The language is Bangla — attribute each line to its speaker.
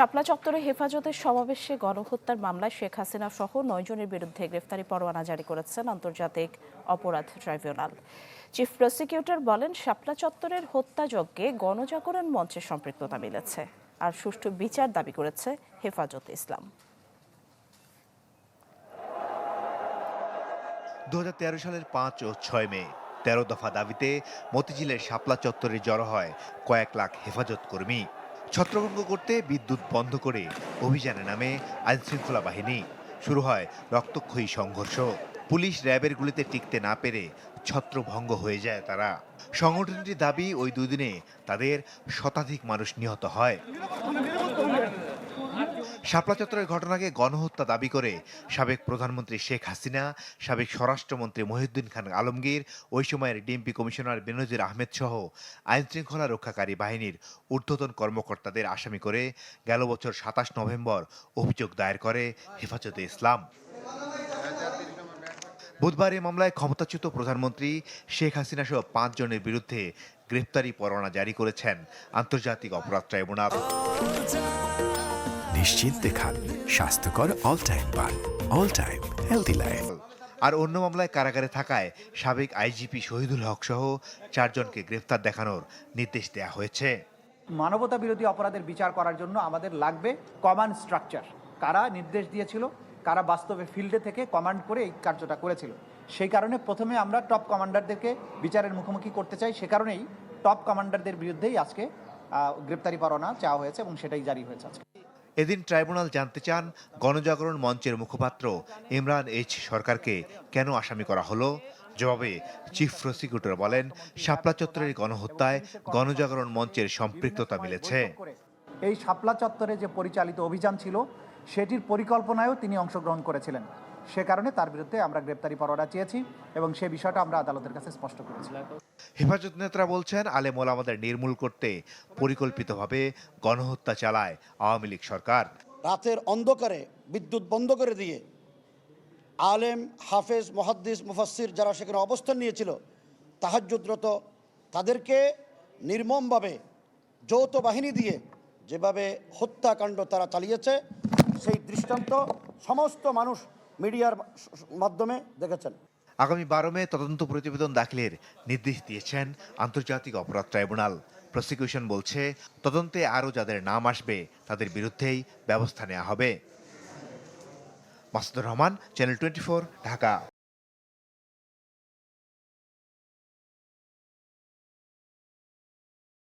Speaker 1: শাপলা চত্বরে হেফাজতের সমাবেশে গণহত্যার মামলায় শেখ হাসিনা সহ নয় জনের বিরুদ্ধে গ্রেফতারি পরোয়ানা জারি করেছেন আন্তর্জাতিক অপরাধ ট্রাইব্যুনাল। চিফ প্রসিকিউটর বলেন, শাপলা চত্বরের হত্যাযজ্ঞে গণজাগরণ মঞ্চের সম্পৃক্ততা মিলেছে। আর সুষ্ঠু বিচার দাবি করেছে হেফাজত ইসলাম।
Speaker 2: দুহাজার তেরো সালের পাঁচ ও ছয় মে, তেরো দফা দাবিতে মতিঝিলের শাপলা চত্বরে জড়ো হয় কয়েক লাখ হেফাজত কর্মী ছত্রভঙ্গ করতে বিদ্যুৎ বন্ধ করে অভিযানে নামে আইনশৃঙ্খলা বাহিনী। শুরু হয় রক্তক্ষয়ী সংঘর্ষ। পুলিশ র্যাবের গুলিতে টিকতে না পেরে ছত্রভঙ্গ হয়ে যায় তারা। সংগঠনটির দাবি, ওই দুদিনে তাদের শতাধিক মানুষ নিহত হয়। শাপলা চত্বরের ঘটনাকে গণহত্যা দাবি করে সাবেক প্রধানমন্ত্রী শেখ হাসিনা, সাবেক স্বরাষ্ট্রমন্ত্রী মহিউদ্দিন খান আলমগীর, ওই সময়ের ডিএমপি কমিশনার বেনজির আহমেদ সহ আইনশৃঙ্খলা রক্ষাকারী বাহিনীর ঊর্ধ্বতন কর্মকর্তাদের আসামি করে গেল বছর সাতাশ নভেম্বর অভিযোগ দায়ের করে হেফাজতে ইসলাম। বুধবার এই মামলায় ক্ষমতাচ্যুত প্রধানমন্ত্রী শেখ হাসিনা সহ পাঁচ জনের বিরুদ্ধে গ্রেপ্তারি পরোয়ানা জারি করেছেন আন্তর্জাতিক অপরাধ ট্রাইব্যুনাল।
Speaker 3: নিশ্চিন্তে খান স্বাস্থ্যকর অল টাইম পান অল টাইম হেলদি লাইফ
Speaker 2: আর অন্য মামলায় কারাগারে থাকায় সাবেক আইজিপি শহীদুল হক সহ চারজনকে গ্রেফতার দেখানোর নির্দেশ দেওয়া হয়েছে।
Speaker 4: মানবতা বিরোধী অপরাধের বিচার করার জন্য আমাদের লাগবে কমান্ড স্ট্রাকচার কারা নির্দেশ দিয়েছিল? কারা বাস্তবে ফিল্ডে থেকে কমান্ড করে এই কার্যটা করেছিল? সেই কারণে প্রথমে আমরা টপ কমান্ডারদেরকে বিচারের মুখোমুখি করতে চাই। সে কারণেই টপ কমান্ডারদের বিরুদ্ধেই আজকে গ্রেপ্তারি পরোয়ানা চাওয়া হয়েছে এবং সেটাই জারি হয়েছে আজকে।
Speaker 2: এদিন ট্রাইব্যুনাল জানতে চান গণজাগরণ মঞ্চের মুখপাত্র ইমরান এইচ সরকারকে কেন আসামি করা হলো। জবাবে চিফ প্রসিকিউটর বলেন, শাপলা চত্বরের গণহত্যায় গণজাগরণ মঞ্চের সম্পৃক্ততা মিলেছে।
Speaker 4: এই শাপলা চত্বরে যে পরিচালিত অভিযান ছিল, সেটির পরিকল্পনায়ও তিনি অংশগ্রহণ করেছিলেন। সে কারণে তার বিরুদ্ধে আমরা গ্রেপ্তারি পরোয়ানা চেয়েছি এবং সে বিষয়টা আমরা আদালতের কাছে স্পষ্ট করেছি।
Speaker 2: হেফাজত নেতারা বলছেন আলেম ওলামাদের নির্মূল করতে পরিকল্পিতভাবে গণহত্যা চালায় আওয়ামী লীগ সরকার।
Speaker 5: রাতের অন্ধকারে বিদ্যুৎ বন্ধ করে দিয়ে আলেম হাফেজ মহাদ্দিস মুফাসির যারা সেখানে অবস্থান নিয়েছিল তাহাজ্জুদরত তাদেরকে নির্মমভাবে যৌথ বাহিনী দিয়ে যেভাবে হত্যাকাণ্ড তারা চালিয়েছে সেই দৃষ্টান্ত সমস্ত মানুষ মিডিয়ার মাধ্যমে দেখেছেন।
Speaker 2: আগামী বারো মে তদন্ত প্রতিবেদন দাখিলের নির্দেশ দিয়েছেন আন্তর্জাতিক অপরাধ ট্রাইব্যুনাল। প্রসিকিউশন বলছে, তদন্তে আরও যাদের নাম আসবে, তাদের বিরুদ্ধেই ব্যবস্থা নেওয়া হবে। Masudur Rahman channel twenty Dhaka.